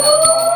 Oh!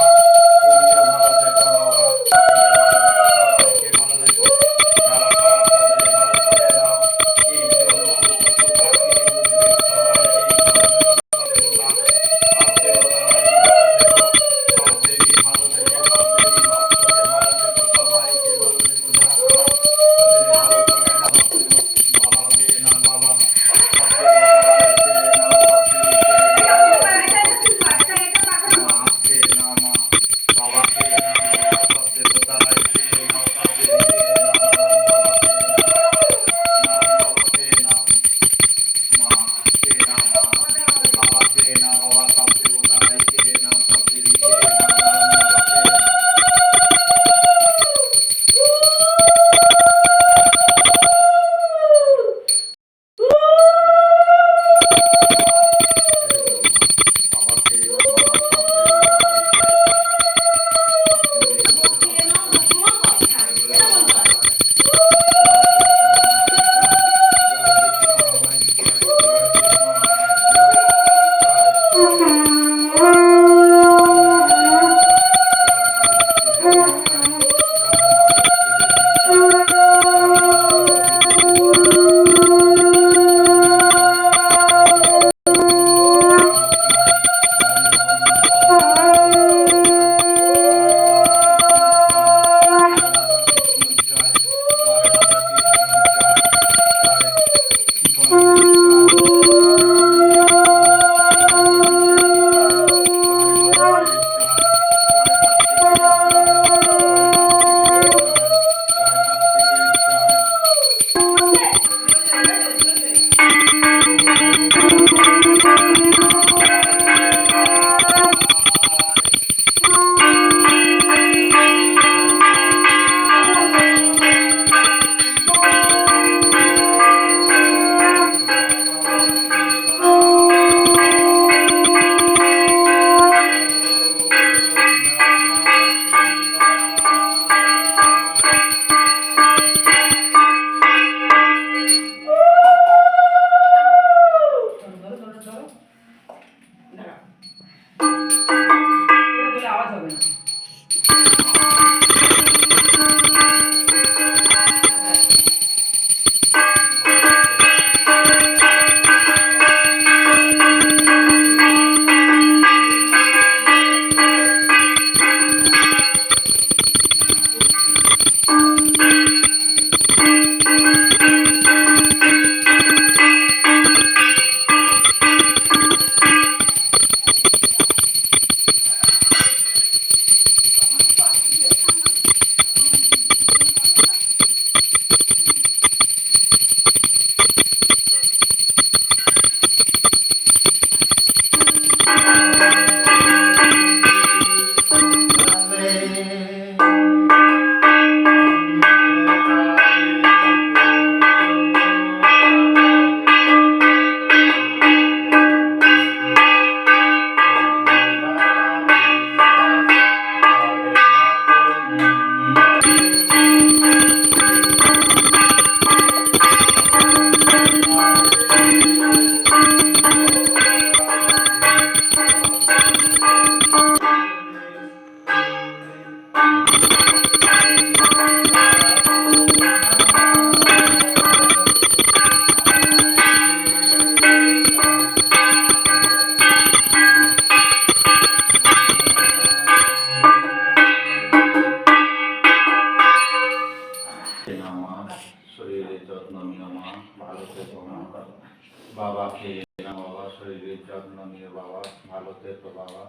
বাবাকে না বাবা শরীরের যত্ন নিয়ে বাবা ভালো থেকো বাবা।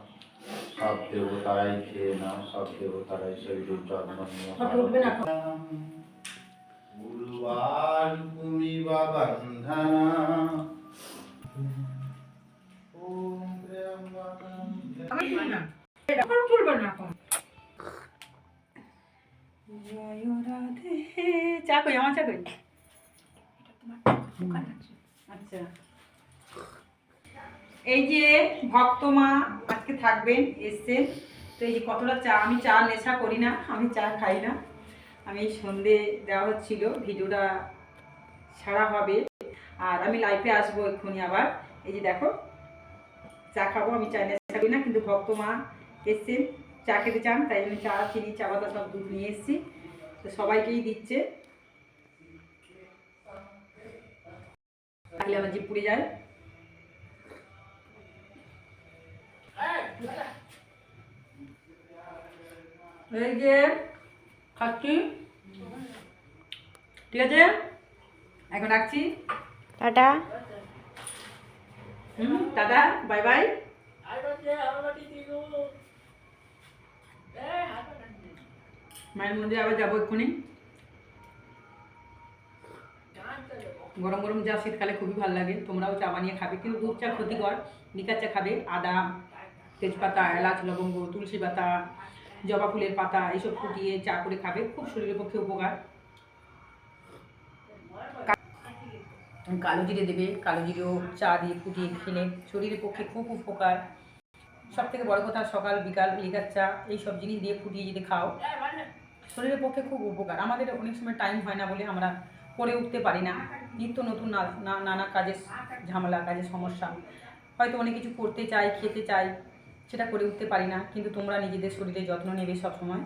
সব দেবতারাই খেয়ে নাও সব দেবতারাই শরীরের যত্ন নিয়ে না না। না এখন। জয় রাধে। চা কই? আমার চা কই? আচ্ছা। এই যে ভক্ত মা আজকে থাকবেন, এসছেন। তো এই যে কতটা চা, আমি চা নেশা করি না, আমি চা খাই না। আমি সন্ধে দেওয়া হচ্ছিল, ভিডিওটা ছাড়া হবে। আর আমি লাইফে আসব এক্ষুনি আবার। এই যে দেখো, চা খাব, আমি চা নেশা করি না, কিন্তু ভক্ত মা এসছেন, চা খেতে চান, তাই জন্য চা, চিনি, চা পাতা সব দুধ নিয়ে এসেছি। তো সবাইকেই দিচ্ছে। তাহলে আমার জিপ পুড়ে যায়। এই যে খাচ্ছি। ঠিক আছে? এখন রাখছি। Tata. Hmm tata bye bye. মায়ের মন্দিরে আবার যাব এক্ষুনি। গরম গরম চা শীতকালে খুবই ভালো লাগে। তোমরাও চা বানিয়ে খাবে। কিন্তু দুধ চা ক্ষতিকর। লিকার চা খাবে, আদা, তেজপাতা, এলাচ, লবঙ্গ, তুলসী পাতা, জবা ফুলের পাতা, এইসব ফুটিয়ে চা করে খাবে। খুব শরীরের পক্ষে উপকার। কালো জিরে দেবে। কালো জিরেও চা দিয়ে ফুটিয়ে খেলে শরীরের পক্ষে খুব উপকার। সব থেকে বড় কথা সকাল, বিকাল লিকার চা এই সব জিনিস দিয়ে ফুটিয়ে যদি খাও, শরীরের পক্ষে খুব উপকার। আমাদের অনেক সময় টাইম হয় না বলে আমরা করে উঠতে পারি না। নিত্য নতুন নানা কাজের ঝামেলা, কাজের সমস্যা। হয়তো অনেক কিছু করতে চাই, খেতে চাই, সেটা করে উঠতে পারি না, কিন্তু তোমরা নিজেদের শরীরে যত্ন নেবে সব সময়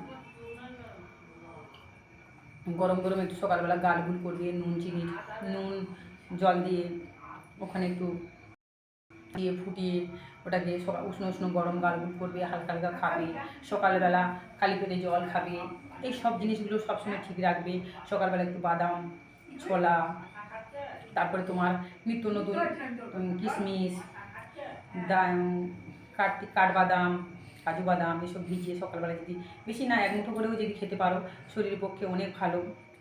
গরম গরম একটু সকালবেলা গালগুল করবে, নুন, চিনি, নুন, জল দিয়ে ওখানে একটু দিয়ে ফুটিয়ে ওটাকে সকাল উষ্ণ উষ্ণ গরম গালগুল করবে, হালকা হালকা খাবে। সকালবেলা খালি পেটে জল খাবে। এই সব জিনিসগুলো সবসময় ঠিক রাখবে। সকালবেলা একটু বাদাম, ছোলা তারপরে তোমার নিত্য নতুন কিশমিশ দা- কাঠ কাঠবাদাম কাজু বাদাম এসব ভিজিয়ে সকালবেলা যদি বেশি না এক মুঠো করেও যদি খেতে পারো শরীরের পক্ষে অনেক ভালো।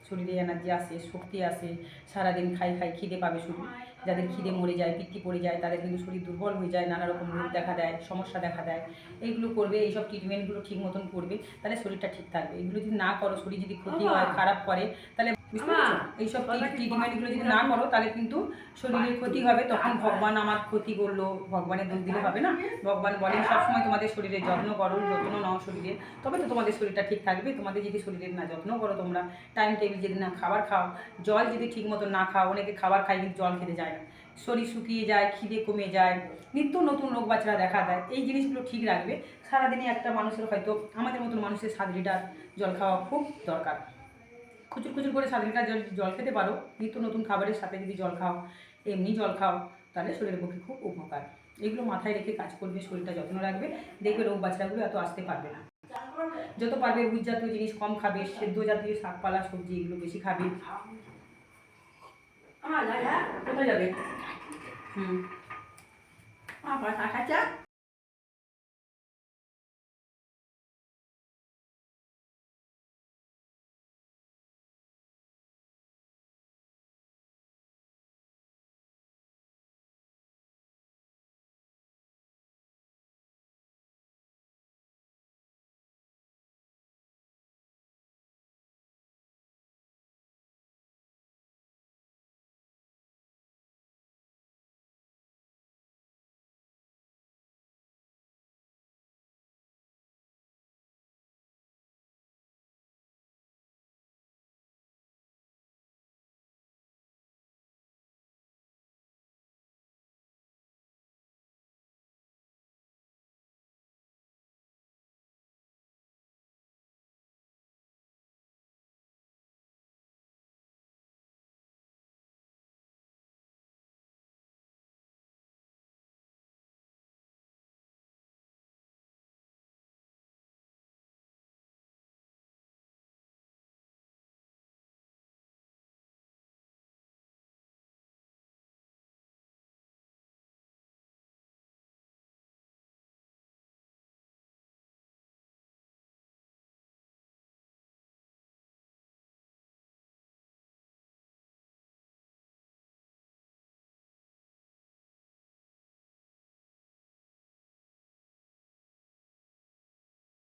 শরীরে এনার্জি আসে শক্তি আসে সারাদিন খাই খাই খিদে পাবে শুধু যাদের খিদে মরে যায় পিত্তি পড়ে যায় তাদের কিন্তু শরীর দুর্বল হয়ে যায় নানা রকম রোগ দেখা দেয় সমস্যা দেখা দেয়। এইগুলো করবে এইসব ট্রিটমেন্টগুলো ঠিক মতন করবে তাহলে শরীরটা ঠিক থাকবে। এগুলো যদি না করো শরীর যদি ক্ষতি হয় খারাপ করে তাহলে? এইসব ট্রিটমেন্টগুলো যদি না করো তাহলে কিন্তু শরীরের ক্ষতি হবে। তখন ভগবান আমার ক্ষতি করল ভগবানের দোষ দিলে হবে না? ভগবান বলেন সবসময় তোমাদের শরীরের যত্ন করো যত্ন নাও শরীরে। তবে তো তোমাদের শরীরটা ঠিক থাকবে। তোমাদের যদি শরীরের না যত্ন করো তোমরা টাইম টেবিল যদি না খাবার খাও জল যদি ঠিক মতো না খাও অনেকে খাবার খাই কিন্তু জল খেতে যায় না। শরীর শুকিয়ে যায় খিদে কমে যায় নিত্য নতুন রোগ বাচ্চারা দেখা দেয়। এই জিনিসগুলো ঠিক রাখবে। সারাদিনে একটা মানুষের হয়তো আমাদের মতন মানুষের সাত লিটার জল খাওয়া খুব দরকার। খুচুর খুচুর করে সাত লিটার জল জল খেতে পারো নিত্য নতুন খাবারের সাথে যদি জল খাও এমনি জল খাও তাহলে শরীরের পক্ষে খুব উপকার এগুলো মাথায় রেখে কাজ করবে শরীরটা যত্ন রাখবে দেখবে রোগ বাচ্চাগুলো এত আসতে পারবে না যত পারবে রুজ জাতীয় জিনিস কম খাবে সেদ্ধ জাতীয় শাকপালা সবজি এগুলো বেশি খাবে কোথায় যাবে হুম